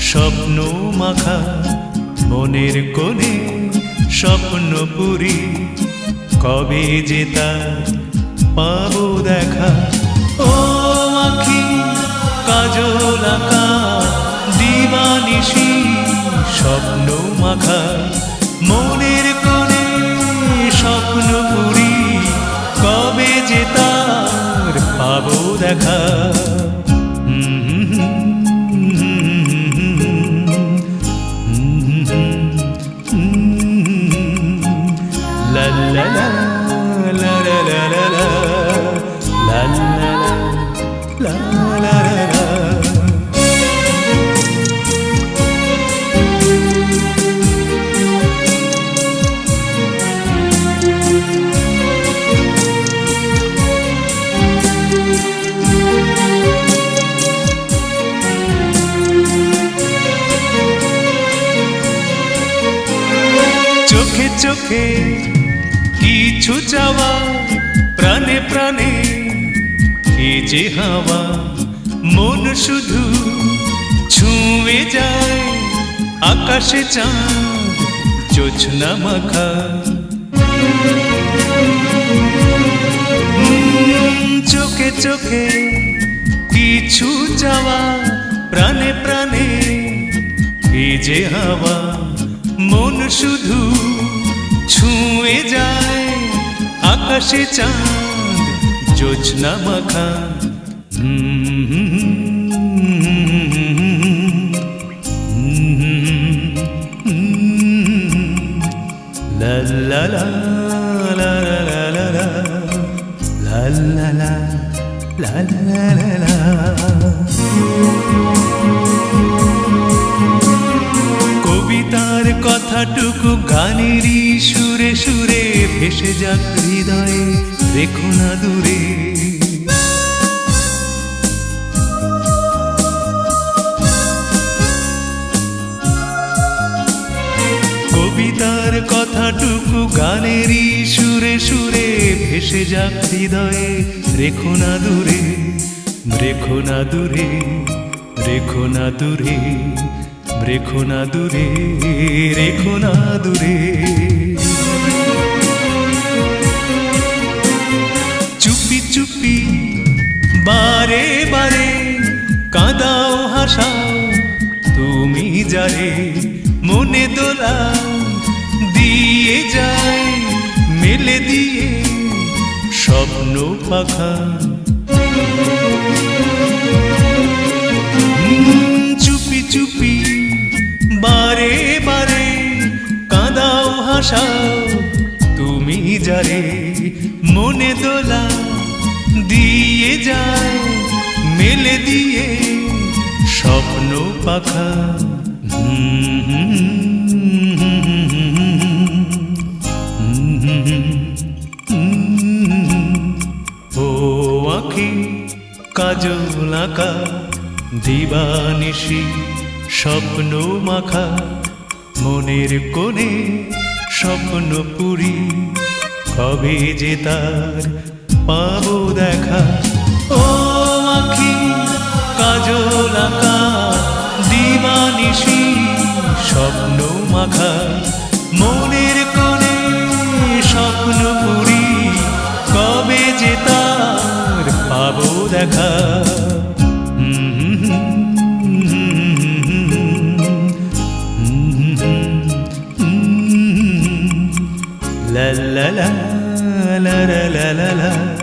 স্বপ্ন মাখা, মনের কোণে স্বপ্ন পুরি, কবে যে তার পাবো দেখা? ও আখি, কাজল আঁকা, দিবানিশি, স্বপ্ন মাখা মনের চোখে কিছু চাওয়া, প্রাণে প্রাণে কি যে হাওয়া, মন শুধু ছুঁয়ে যায়, আকাশে চাঁদ, জোছনা মাখা। চোখে চোখে কিছু চাওয়া, প্রাণে প্রাণে এই যে হাওয়া, মন শুধু ছুঁয়ে যায় আকাশে চাঁদ জোছনা মাখা লা লা লা লা লা লা লা লা লা লা লা লা লা লা কথাটুকু গানেরই সুরে সুরে ভেসে যাক হৃদয়ে রেখো না দূরে। কবিতার কথাটুকু গানেরই সুরে সুরে ভেসে যাক হৃদয়ে, রেখো না দূরে, রেখো না দূরে, রেখো না দূরে। রেখো না দূরে, রেখো না দূরে। চুপি চুপি, বারে বারে কাঁদাও, হাসাও, তুমি যারে মনে দোলা দিয়ে যায়, মেলে দিয়ে স্বপ্ন পাখা। কাঁদাও তুমি যারে মনে দোলা দিয়ে যায়, মেলে দিয়ে স্বপ্ন পাখা। ও আখি, কাজল আঁকা, দিবানিশি, স্বপ্ন মাখা, মনের কোণে স্বপ্ন পুরি কবে যে তার পাবো দেখা। ও আখি কাজল আঁকা দিবানিশি স্বপ্ন মাখা la la la la la